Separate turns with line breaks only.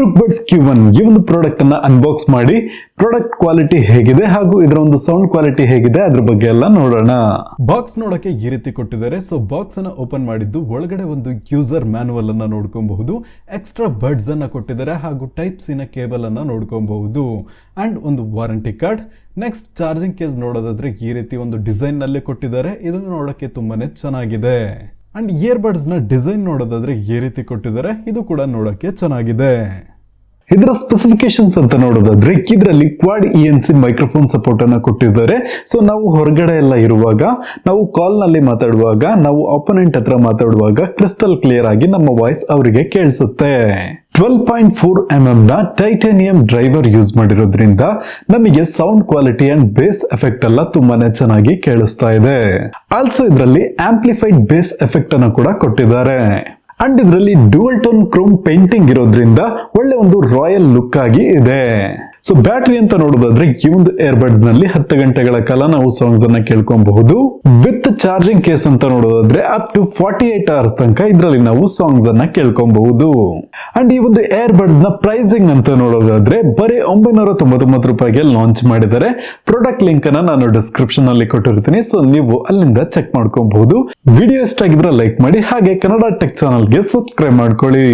ಟ್ರೂಕ್ buds Q one ಈ ಒಂದು product ಅನ್ನ ಅನ್ಬಾಕ್ಸ್ ಮಾಡಿ ಪ್ರಾಡಕ್ಟ್ ಕ್ವಾಲಿಟಿ ಹೇಗಿದೆ ಹಾಗೂ ಇದರ ಒಂದು ಸೌಂಡ್ ಕ್ವಾಲಿಟಿ ಹೇಗಿದೆ ಅದ್ರ ಬಗ್ಗೆ ಎಲ್ಲ ನೋಡೋಣ. ಬಾಕ್ಸ್ ನೋಡಕ್ಕೆ ಈ ರೀತಿ ಕೊಟ್ಟಿದ್ದಾರೆ. ಸೊ ಬಾಕ್ಸ್ ಅನ್ನ ಓಪನ್ ಮಾಡಿದ್ದು ಒಳಗಡೆ ಒಂದು ಯೂಸರ್ ಮ್ಯಾನುವಲ್ ಅನ್ನ ನೋಡ್ಕೊಬಹುದು ಎಕ್ಸ್ಟ್ರಾ ಬಡ್ಸ್ ಅನ್ನ ಕೊಟ್ಟಿದ್ದಾರೆ ಹಾಗೂ ಟೈಪ್ ಸಿನ ಕೇಬಲ್ ಅನ್ನ ನೋಡ್ಕೊಬಹುದು. ಅಂಡ್ ಒಂದು warranty card next charging case ನೋಡೋದಾದ್ರೆ ಈ ರೀತಿ ಒಂದು ಡಿಸೈನ್ನಲ್ಲಿ ಕೊಟ್ಟಿದ್ದಾರೆ. ಇದನ್ನು ನೋಡಕ್ಕೆ ತುಂಬಾನೇ ಚೆನ್ನಾಗಿದೆ. ಅಂಡ್ ಇಯರ್ಬಡ್ಸ್ನ ಡಿಸೈನ್ ನೋಡೋದಾದ್ರೆ ಈ ರೀತಿ ಕೊಟ್ಟಿದ್ದಾರೆ. ಇದು ಕೂಡ ನೋಡೋಕ್ಕೆ ಚೆನ್ನಾಗಿದೆ. ಇದರ ಸ್ಪೆಸಿಫಿಕೇಶನ್ಸ್ ಅಂತ ನೋಡೋದಾದ್ರೆ ಇದರಲ್ಲಿ quad E N C microphone support ಅನ್ನು ಕೊಟ್ಟಿದ್ದಾರೆ. ಸೊ ನಾವು ಹೊರಗಡೆ ಎಲ್ಲ ಇರುವಾಗ, ನಾವು ಕಾಲ್ನಲ್ಲಿ ಮಾತಾಡುವಾಗ, ನಾವು ಅಪೋನೆಂಟ್ ಹತ್ರ ಮಾತಾಡುವಾಗ ಕ್ರಿಸ್ಟಲ್ ಕ್ಲಿಯರ್ ಆಗಿ ನಮ್ಮ ವಾಯ್ಸ್ ಅವರಿಗೆ ಕೇಳಿಸುತ್ತೆ. Twelve point four M M ನ ಟೈಟಾನಿಯಂ ಡ್ರೈವರ್ ಯೂಸ್ ಮಾಡಿರೋದ್ರಿಂದ ನಮಗೆ sound quality and bass effect ಎಲ್ಲ ತುಂಬಾನೇ ಚೆನ್ನಾಗಿ ಕೇಳಿಸ್ತಾ ಇದೆ. ಆಲ್ಸೋ ಇದರಲ್ಲಿ ಆಂಪ್ಲಿಫೈಡ್ ಬೇಸ್ ಎಫೆಕ್ಟ್ ಅನ್ನು ಕೂಡ ಕೊಟ್ಟಿದ್ದಾರೆ. ಅಂಡ್ ಇದರಲ್ಲಿ ಡ್ಯುಯಲ್ ಟೋನ್ ಕ್ರೋಮ್ ಪೇಂಟಿಂಗ್ ಇರೋದ್ರಿಂದ ಒಳ್ಳೆ ಒಂದು ರಾಯಲ್ ಲುಕ್ ಆಗಿ ಇದೆ. ಸೊ ಬ್ಯಾಟರಿ ಅಂತ ನೋಡೋದಾದ್ರೆ ಈ ಒಂದು ಏರ್ಬಡ್ಸ್ನಲ್ಲಿ ಹತ್ತು ಗಂಟೆಗಳ ಕಾಲ ನಾವು ಸಾಂಗ್ಸ್ ಅನ್ನ ಕೇಳ್ಕೊಬಹುದು. ವಿತ್ ಚಾರ್ಜಿಂಗ್ ಕೇಸ್ ಅಂತ ನೋಡೋದಾದ್ರೆ up to forty eight hours ತನಕ ಇದರಲ್ಲಿ ನಾವು ಸಾಂಗ್ಸ್ ಅನ್ನ ಕೇಳ್ಕೊಬಹುದು. ಅಂಡ್ ಈ ಒಂದು ಏರ್ಬಡ್ಸ್ನ ಪ್ರೈಸಿಂಗ್ ಅಂತ ನೋಡೋದಾದ್ರೆ ಬರೀ ಒಂಬೈನೂರ ತೊಂಬತ್ತೊಂಬತ್ತು ರೂಪಾಯಿಗೆ ಲಾಂಚ್ ಮಾಡಿದ್ದಾರೆ. ಪ್ರಾಡಕ್ಟ್ ಲಿಂಕ್ ಅನ್ನ ನಾನು ಡಿಸ್ಕ್ರಿಪ್ಷನ್ ಅಲ್ಲಿ ಕೊಟ್ಟಿರ್ತೀನಿ. ಸೊ ನೀವು ಅಲ್ಲಿಂದ ಚೆಕ್ ಮಾಡ್ಕೊಬಹುದು. ವಿಡಿಯೋ ಇಷ್ಟ ಆಗಿದ್ರೆ ಲೈಕ್ ಮಾಡಿ. ಹಾಗೆ ಕನ್ನಡ ಟೆಕ್ ಚಾನಲ್ಗೆ ಸಬ್ಸ್ಕ್ರೈಬ್ ಮಾಡ್ಕೊಳ್ಳಿ.